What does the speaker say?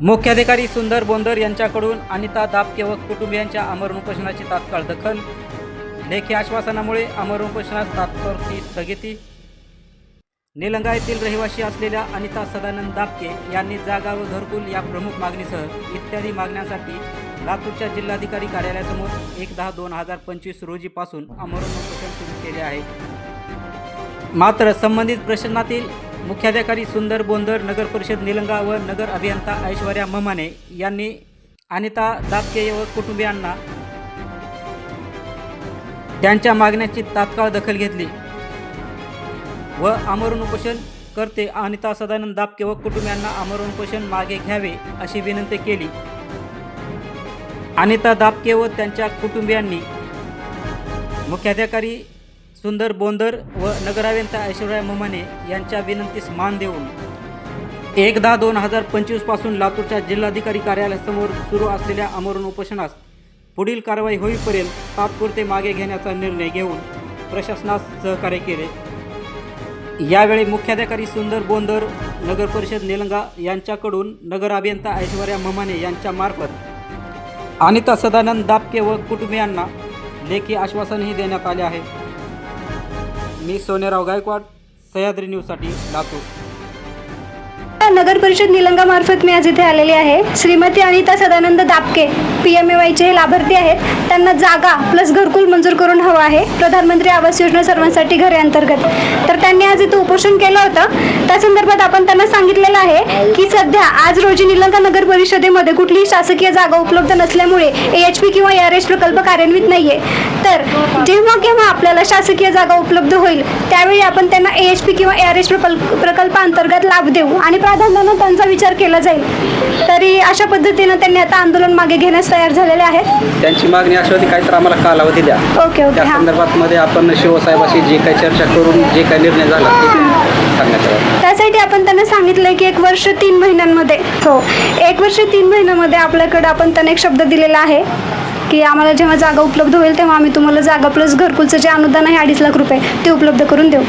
मुख्याधिकारी सुंदर बोंदर यांच्याकडून अनिता दापके व कुटुंबियांच्या अमर उपोषणाची तात्काळ दखल. लेखी आश्वासनामुळे आमरण उपोषणास तात्पुरती स्थगिती. निलंगा येथील रहिवासी असलेल्या अनिता सदानंद दापके यांनी जागा व घरकुल या प्रमुख मागणीसह इत्यादी मागण्यांसाठी लातूरच्या जिल्हाधिकारी कार्यालयासमोर एक दहा दोन हजार पंचवीस रोजीपासून अमरण उपोषण सुरू केले आहे. मात्र संबंधित प्रश्नातील मुख्याधिकारी सुंदर बोंदर नगर परिषद निलंगा व नगर अभियंता ऐश्वर्या ममाने यांनी अनिता दापके व कुटुंबियांना त्यांच्या मागण्याची तात्काळ दखल घेतली व आमरण उपोषण करते. अनिता सदानंद दापके व कुटुंबियांना आमरण उपोषण मागे घ्यावे अशी विनंती केली. अनिता दापके व त्यांच्या कुटुंबियांनी मुख्याधिकारी सुंदर बोंदर व नगराव्यंता ऐश्वर्या मोमाने यांच्या विनंतीस मान देऊन एक दहा दोन हजार पंचवीसपासून लातूरच्या जिल्हाधिकारी कार्यालयासमोर सुरू असलेल्या आमरण उपोषणास पुढील कारवाई होईपर्यंत तात्पुरते मागे घेण्याचा निर्णय घेऊन प्रशासनास सहकार्य केले. यावेळी मुख्याधिकारी सुंदर बोंदर नगर परिषद निलंगा यांच्याकडून नगर अभियंता ऐश्वर्या ममाने यांच्या मार्फत अनिता सदानंद दापके व कुटुंबियांना लेखी आश्वासनही देण्यात आले आहे. मी सोनेराव गायकवाड सह्याद्री न्यूजसाठी लातूर. नगर परिषद निलंगा मार्फत मी आज इथे आलेली आहे. Shrimati Anita Sadanand Dapke P M A वायचे हे लाभार्थी आहेत. त्यांना जागा प्लस घरकुल मंजूर करून हवं आहे. प्रधानमंत्री आवास योजना सर्वांसाठी घरे अंतर्गत. तर त्यांनी आज इथं उपोषण केलं होतं. त्या संदर्भात आपण त्यांना सांगितलेलं आहे की सध्या आज रोजी निलंगा नगर परिषदेमध्ये कुठलीही शासकीय जागा उपलब्ध नसल्यामुळे ए एच पी किंवा आर एस प्रकल्प कार्यान्वित नाहीये. तर जेव्हा शासकीय जागा उपलब्ध होईल त्यावेळी आपण त्यांना ए एच पी किंवा आर एस प्रकल्पाअंतर्गत लाभ देऊ आणि प्राधान्यानं त्यांचा विचार केला जाईल. तरी अशा पद्धतीनं त्यांनी आता आंदोलन मागे घेण्यास तयार झालेले आहेत. त्यांची मागणी अशी होती काहीतरी आम्हाला कालावधी द्या. ओके ओके त्या संदर्भात मध्ये आपण शिवसाहेबाशी जे काही चर्चा करून जे काही निर्णय झाला सांगण्यात आला त्यासाठी आपण त्यांना सांगितलंय की एक वर्ष तीन महिन्यांमध्ये. हो. एक वर्ष तीन महिन्यामध्ये आपल्याकडे आपण त्यांना एक शब्द दिलेला आहे की आम्हाला जेव्हा जागा उपलब्ध होईल तेव्हा आम्ही तुम्हाला जागा प्लस घरकुलचं जे अनुदान आहे अडीच लाख रुपये ते उपलब्ध करून देऊ.